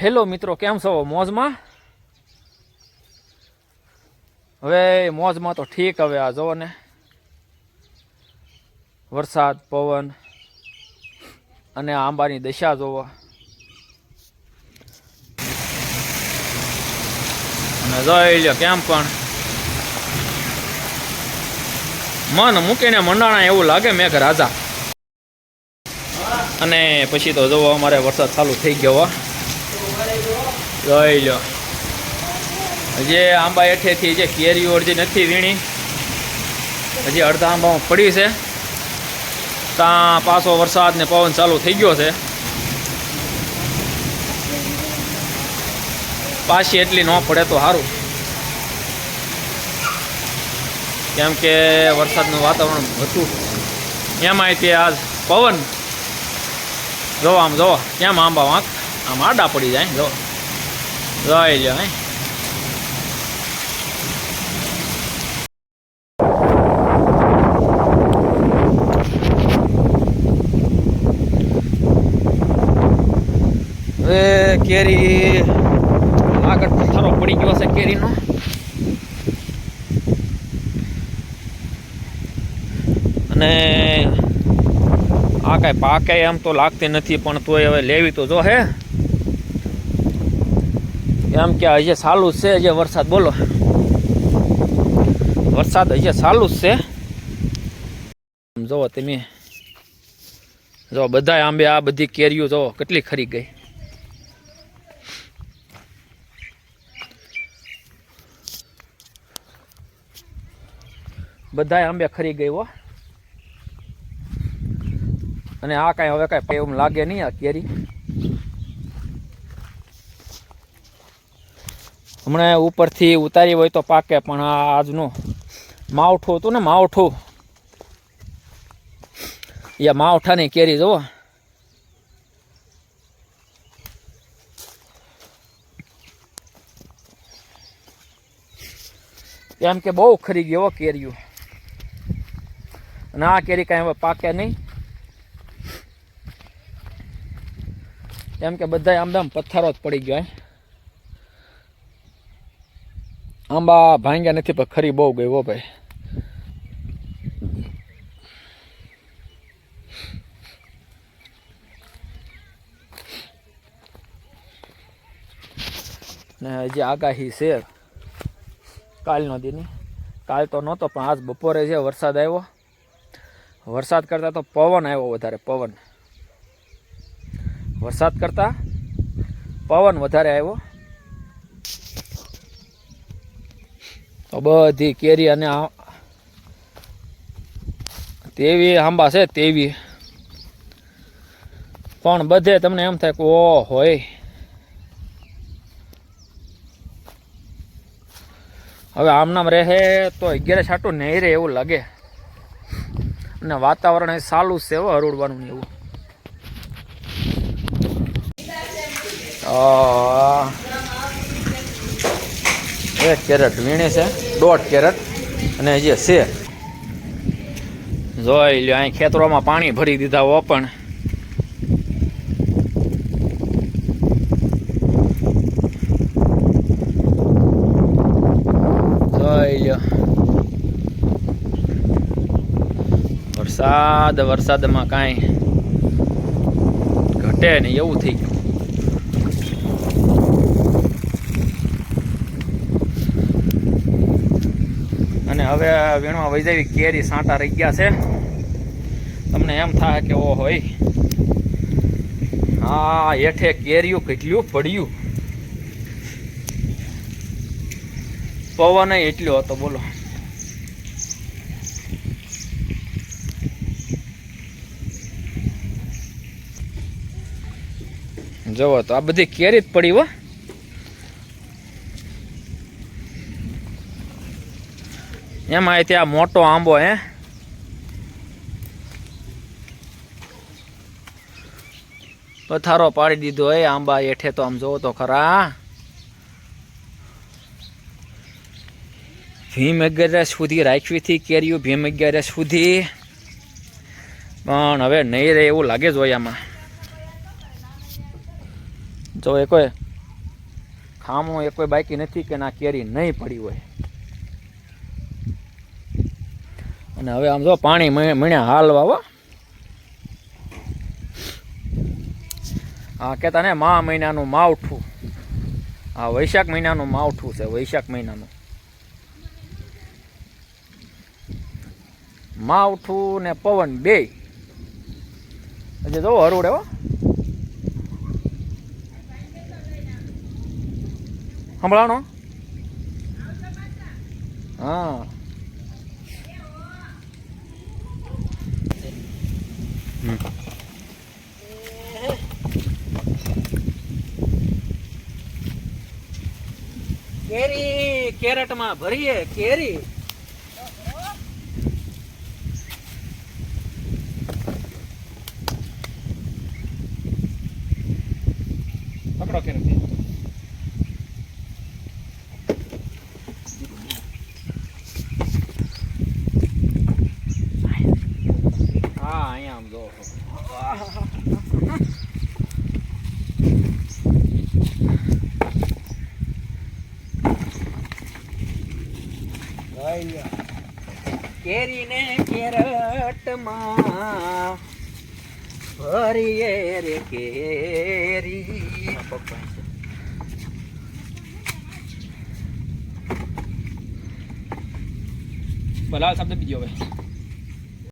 Hello મિત્રો, કેમ છો? મોજમાં? હવે મોજમાં તો ઠીક હવે આ જુઓ ને. વરસાદ, પવન અને આંબાની દશા જોવો અને જોઈ લ્યો કેમ પણ. મન મૂકીને મંડાણા એવું લાગે મેઘ રાજા. અને પછી તો જોવો અમારે વરસાદ ચાલુ થઈ ગયો જોઈ લો. હજી આંબા હેઠેથી જે કેરીઓ હજી નથી વીણી. હજી અડધા આંબામાં પડી છે. ત્યાં પાછો વરસાદ ને પવન ચાલુ થઈ ગયો છે. પાછી એટલી ન પડે તો સારું કેમ કે વરસાદનું વાતાવરણ હતું. એમાં તે આજ પવન. જોવા આમ જોવા. કેમ આંબા વાંક? આમ આડા પડી જાય જો લ્યો હે હવે કેરી આગળ પથ્થરો પડી ગયો છે કેરીનો. અને આ કાંઈ પાકે એમ તો લાગતી નથી, પણ તોય હવે લેવી તો જો હે. એમ કે હજી ચાલુ છે હજી વરસાદ, બોલો. વરસાદ હજી ચાલુ જ છે. જુઓ તમે. જો બધા આંબે આ બધી કેરીઓ જો કેટલી ખરી ગઈ. બધા આંબે ખરી ગઈ હો. અને આ કાંઈ હવે કાંઈ એવું લાગે નહીં, આ કેરી. હમણાં ઉપરથી ઉતારી હોય તો પાકે, પણ આ આજનું માવઠું હતું ને, માવઠું. એ માવઠાની કેરી જુઓ એમ કે બહુ ખરી ગયો કેરીઓ. અને આ કેરી કાંઈ હવે પાકે નહીં. એમ કે બધા આમદામ પથ્થરો જ પડી ગયા આંબા ભાંગ્યા નથી, પણ ખરી બહુ ગઈ હો ભાઈ. ને હજી આગાહી છે કાલનો દીની. કાલ તો નહોતો, પણ આજ બપોરે છે, વરસાદ આવ્યો. વરસાદ કરતાં તો પવન આવ્યો વધારે, પવન. વરસાદ કરતાં પવન વધારે આવ્યો. તો બધી કેરી અને તેવી આંબા છે, તેવી. પણ બધે તમને એમ થાય કે, ઓ, હોય. હવે આમનામ રહે તો અગિયાર છાટું નહીં રહે એવું લાગે. અને વાતાવરણ એ સારું છે હો, હરોડવાનું એવું. એક કેરેટ વીણી છે, દોઢ કેરેટ અને જે છે. જોઈ લ્યો, અહીં ખેતરોમાં પાણી ભરી દીધા હો પણ. જોઈ લ્યો. વરસાદ, વરસાદમાં કાંઈ ઘટે નહીં, એવું થઈ ગયું. હવે વીણવા વહી જાય કેરી સાંટા રહી ગયા છે. તમને એમ થાય કે ઓ હોય હા હેઠે કેરીયું કેટલું પડ્યું. પવન એટલો હતો, બોલો. જવો તો આ બધી કેરી જ પડી હો. એમાં ત્યાં મોટો આંબો હે. પથારો પાડી દીધો એ આંબા હેઠે તો આમ જોવો તો ખરા. ભીમ અગિયાર સુધી રાખવી હતી કેરીઓ, ભીમ અગિયાર સુધી. પણ હવે નહીં રહે એવું લાગે જ હોય આમાં. જો એ કોઈ થામણું એ કોઈ બાકી નથી કે ના કેરી નહીં પડી હોય. અને હવે આમ જો પાણી મીણ્યા હાલવા હો. આ કહેતા ને મા મહિનાનું માવઠું. આ વૈશાખ મહિનાનું માવઠું છે, વૈશાખ મહિનાનું. માવઠું ને પવન બે. હજી જો હરુડે હો. સંભળાણો? હા. કેરી કેરેટમાં ભરીએ કેરી પકડો કેરેટ હા અહીંયા આમ જો કેરી ને કેરટમાં. ભરીએ રે કેરી. ભલા શબ્દ બીજો હવે.